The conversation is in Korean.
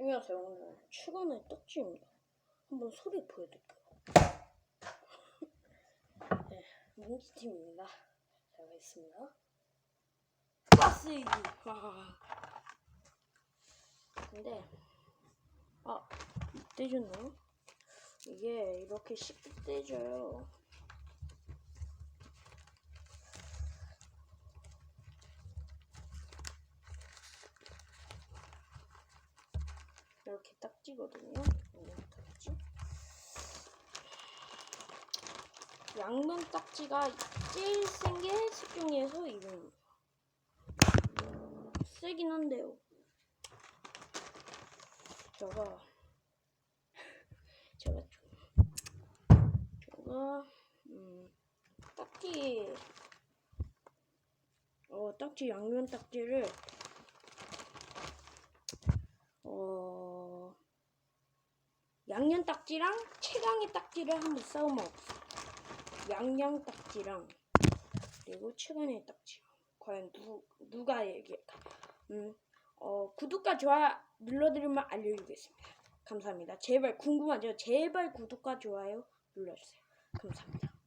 안녕하세요. 오늘 최근의 떡지입니다. 한번 소리 보여드릴게요. 네, 뭉치팀입니다. 잘 가겠습니다. 빠스이기. 아. 근데 아 떼졌나요? 이게 이렇게 쉽게 떼져요. 이렇게 딱지거든요. 양면 딱지. 양면 딱지가 제일 센게셋 중에서 이건 세긴 한데요. 제가 제가 좀 제가 음 딱지 어 딱지 양면 딱지를 어 양념 딱지랑 최강의 딱지를 한번 싸우면 없어. 양양 딱지랑 그리고 최강의 딱지. 과연 누 누가 얘기할까? 음, 어 구독과 좋아요 눌러드리면 알려주겠습니다. 감사합니다. 제발 궁금하죠? 제발 구독과 좋아요 눌러주세요. 감사합니다.